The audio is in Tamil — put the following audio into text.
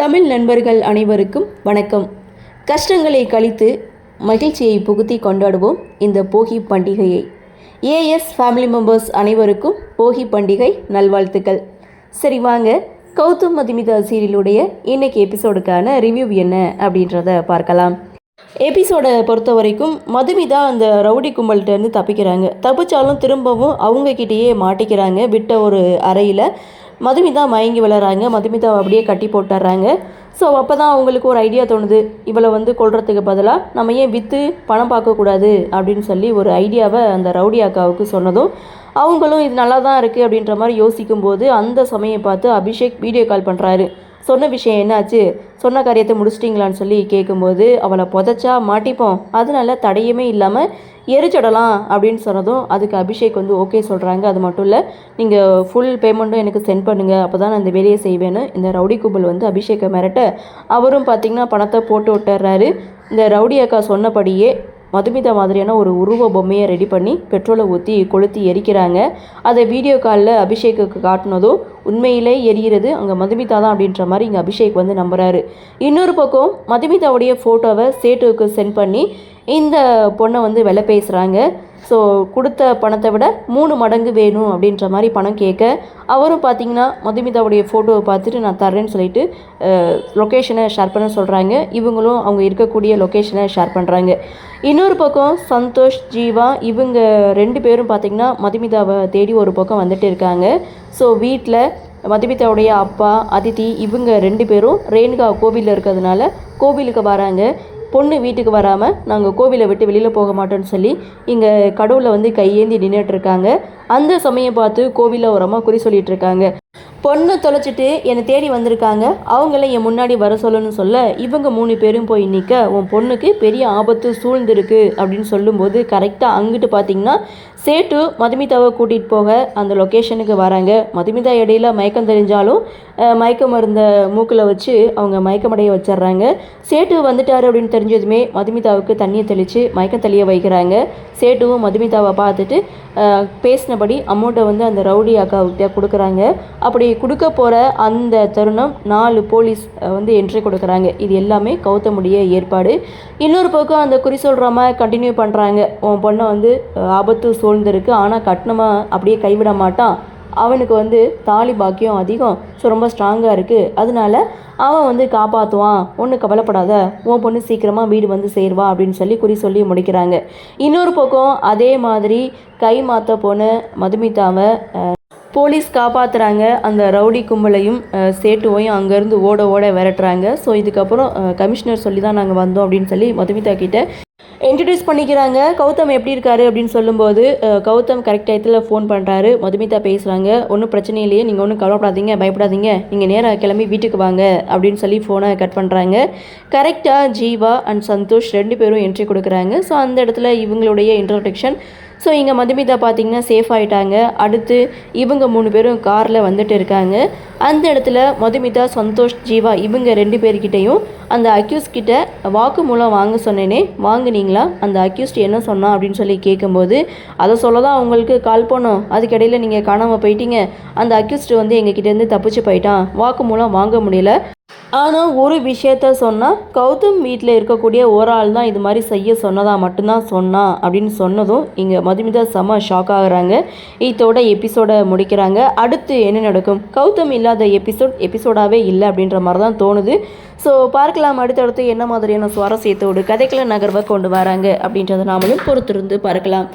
தமிழ் நண்பர்கள் அனைவருக்கும் வணக்கம். கஷ்டங்களை கழித்து மகிழ்ச்சியை புகுத்தி கொண்டாடுவோம் இந்த போகி பண்டிகையை. ஏஎஸ் ஃபேமிலி மெம்பர்ஸ் அனைவருக்கும் போகி பண்டிகை நல்வாழ்த்துக்கள். சரி வாங்க. கௌதம் மதுமிதா சீரியலுடைய இன்னைக்கு எபிசோடுக்கான ரிவ்யூ என்ன அப்படின்றத பார்க்கலாம். எபிசோடை பொறுத்த வரைக்கும் மதுமிதா அந்த ரவுடி கும்பல்கிட்டேருந்து தப்பிக்கிறாங்க. தப்பிச்சாலும் திரும்பவும் அவங்கக்கிட்டேயே மாட்டிக்கிறாங்க. விட்ட ஒரு அறையில் மதுமிதா மயங்கி விழுறாங்க. மதுமிதாவை அப்படியே கட்டி போட்டுறாங்க. ஸோ அப்போ தான் அவங்களுக்கு ஒரு ஐடியா தோணுது. இவளை வந்து கொள்றதுக்கு பதிலாக நம்ம ஏன் விற்று பணம் பார்க்கக்கூடாது அப்படின்னு சொல்லி ஒரு ஐடியாவை அந்த ரவுடி அக்காவுக்கு சொன்னதும் அவங்களும் இது நல்லா தான் இருக்குது அப்படின்ற மாதிரி யோசிக்கும்போது அந்த சமயம் பார்த்து அபிஷேக் வீடியோ கால் பண்ணுறாரு சொன்ன விஷயம் என்னாச்சு? சொன்ன காரியத்தை முடிச்சிட்டிங்களான்னு சொல்லி கேட்கும்போது அவளை புதைச்சா மாட்டிப்போம். அதனால தடையுமே இல்லாமல் எரிச்சிடலாம் அப்படின்னு சொன்னதும் அதுக்கு அபிஷேக் வந்து ஓகே சொல்கிறாங்க அது மட்டும் இல்லை நீங்கள் ஃபுல் பேமெண்ட்டும் எனக்கு சென்ட் பண்ணுங்கள் அப்போ தான் நான் இந்த வேலையை செய்வேன்னு. இந்த ரவுடி கும்பல் வந்து அபிஷேக்கை மிரட்ட அவரும் பார்த்திங்கன்னா பணத்தை போட்டு விட்டுறாரு. இந்த ரவுடி அக்கா சொன்னபடியே மதுமிதா மாதிரியான ஒரு உருவ பொம்மையை ரெடி பண்ணி பெட்ரோலை ஊற்றி கொளுத்தி எரிக்கிறாங்க. அதை வீடியோ காலில் அபிஷேக்குக்கு காட்டினதும் உண்மையிலே எரிகிறது அங்கே மதுமிதா தான் அப்படின்ற மாதிரி இங்கே அபிஷேக் வந்து நம்புகிறாரு இன்னொரு பக்கம் மதுமிதாவுடைய ஃபோட்டோவை சேட்டுவுக்கு சென்ட் பண்ணி இந்த பொண்ணை வந்து வெலை பேசுகிறாங்க ஸோ கொடுத்த பணத்தை விட மூணு மடங்கு வேணும் அப்படின்ற மாதிரி பணம் கேட்க அவரும் பார்த்தீங்கன்னா மதுமிதாவுடைய ஃபோட்டோவை பார்த்துட்டு நான் தர்றேன்னு சொல்லிட்டு லொக்கேஷனை ஷேர் பண்ண சொல்கிறாங்க இவங்களும் அவங்க இருக்கக்கூடிய லொக்கேஷனை ஷேர் பண்ணுறாங்க இன்னொரு பக்கம் சந்தோஷ் ஜீவா இவங்க ரெண்டு பேரும் பார்த்திங்கன்னா மதுமிதாவை தேடி ஒரு பக்கம் வந்துட்டு இருக்காங்க. ஸோ வீட்டில் மதுமிதாவுடைய அப்பா அதித்தி இவங்க ரெண்டு பேரும் ரேணுகா கோவிலில் இருக்கிறதுனால கோவிலுக்கு வராங்க. பொண்ணு வீட்டுக்கு வராமல் நாங்கள் கோவிலை விட்டு வெளியில் போக மாட்டோம்னு சொல்லி இங்கே கடவுளை வந்து கையேந்தி நின்றுட்டு இருக்காங்க. அந்த சமயம் பார்த்து கோவிலில் ஒரு அம்மா குறி சொல்லிட்டு இருக்காங்க. பொண்ணு தொலைச்சிட்டு என்னை தேடி வந்திருக்காங்க. அவங்கள என் முன்னாடி வர சொல்லணும்னு சொல்ல இவங்க மூணு பேரும் போய் நிற்க உன் பொண்ணுக்கு பெரிய ஆபத்து சூழ்ந்திருக்கு அப்படின்னு சொல்லும்போது கரெக்டாக அங்கிட்டு பார்த்தீங்கன்னா சேட்டு மதுமிதாவை கூட்டிகிட்டு போக அந்த லொக்கேஷனுக்கு வராங்க. மதுமிதா இடையில மயக்கம் தெரிஞ்சாலும் மயக்க மருந்தை மூக்கில் வச்சு அவங்க மயக்கமடைய வச்சிடுறாங்க. சேட்டு வந்துட்டார் அப்படின்னு தெரிஞ்சதுமே மதுமிதாவுக்கு தண்ணியை தெளித்து மயக்கம் தெளிய வைக்கிறாங்க. சேட்டுவும் மதுமிதாவை பார்த்துட்டு பேசினபடி அமௌண்ட்டை வந்து அந்த ரவுடி அக்காவுக்கிட்ட கொடுக்குறாங்க. அப்படி கொடுக்க போகிற அந்த தருணம் நாலு போலீஸ் வந்து என்ட்ரி கொடுக்குறாங்க. இது எல்லாமே கௌதமுடைய ஏற்பாடு. இன்னொரு பக்கம் அந்த குறி சொல்கிறாம கண்டினியூ பண்ணுறாங்க உன் பொண்ணை வந்து ஆபத்து சூழ்ந்திருக்கு. ஆனால் கட்டணமாக அப்படியே கைவிட மாட்டான். அவனுக்கு வந்து தாலி பாக்கியம் அதிகம். ஸோ ரொம்ப ஸ்ட்ராங்காக இருக்குது அதனால அவன் வந்து காப்பாற்றுவான் ஒன்றும் கவலைப்படாத. உன் பொண்ணு சீக்கிரமாக வீடு வந்து சேருவா அப்படின்னு சொல்லி குறி சொல்லி முடிக்கிறாங்க. இன்னொரு பக்கம் அதே மாதிரி கை மாற்ற போன மதுமிதாவை போலீஸ் காப்பாற்றுறாங்க அந்த ரவுடி கும்பலையும் சேட்டுவையும் அங்கேருந்து ஓட ஓட விரட்டுறாங்க. ஸோ இதுக்கப்புறம் கமிஷனர் சொல்லி தான் நாங்கள் வந்தோம் அப்படின்னு சொல்லி மதுமிதா கிட்ட இன்ட்ரடியூஸ் பண்ணிக்கிறாங்க. கௌதம் எப்படி இருக்காரு அப்படின்னு சொல்லும்போது கௌதம் கரெக்ட் டயத்தில் ஃபோன் பண்ணுறாரு மதுமிதா பேசுகிறாங்க ஒன்றும் பிரச்சனை இல்லையே. நீங்கள் ஒன்றும் கவலைப்படாதீங்க. பயப்படாதீங்க. நீங்கள் நேராக கிளம்பி வீட்டுக்கு வாங்க. அப்படின்னு சொல்லி ஃபோனை கட் பண்ணுறாங்க கரெக்டாக ஜீவா அண்ட் சந்தோஷ் ரெண்டு பேரும் என்ட்ரி கொடுக்குறாங்க. ஸோ அந்த இடத்துல இவங்களுடைய இன்ட்ரோடக்ஷன் ஸோ இங்கே மதுமிதா பார்த்தீங்கன்னா சேஃப் ஆயிட்டாங்க. அடுத்து இவங்க மூணு பேரும் காரில் வந்துட்டு இருக்காங்க. அந்த இடத்துல மதுமிதா சந்தோஷ் ஜீவா இவங்க ரெண்டு பேர்கிட்டையும் அந்த அக்யூஸ் கிட்ட வாக்குமூலம் வாங்க சொன்னேனே வாங்குனீங்களா? அந்த அக்யூஸ்ட் என்ன சொன்னா? அப்படின்னு சொல்லி கேட்கும்போது அதை சொல்ல தான் அவங்களுக்கு கால் பண்ணோம். அதுக்கிடையில் நீங்கள் காணாமல் போயிட்டீங்க. அந்த அக்யூஸ்ட் வந்து எங்ககிட்டேருந்து தப்பிச்சு போயிட்டான். வாக்குமூலம் வாங்க முடியல. ஆனால் ஒரு விஷயத்த சொன்னால் கௌதம் வீட்டில் இருக்கக்கூடிய ஒரு ஆள் தான் இது மாதிரி செய்ய சொன்னதாக மட்டும்தான் சொன்னான் அப்படின்னு சொன்னதும் இங்கே மதுமிதா செம்ம ஷாக் ஆகுறாங்க. இதோட எபிசோடை முடிக்கிறாங்க. அடுத்து என்ன நடக்கும்? கௌதம் இல்லாத எபிசோட் எபிசோடாகவே இல்லை அப்படின்ற மாதிரி தான் தோணுது. ஸோ பார்க்கலாம் அடுத்தடுத்து என்ன மாதிரியான சுவாரஸ்யத்தோடு கதைக்கள நகர்வை கொண்டு வராங்க அப்படின்றத நாமளும் பொறுத்திருந்து பார்க்கலாம்.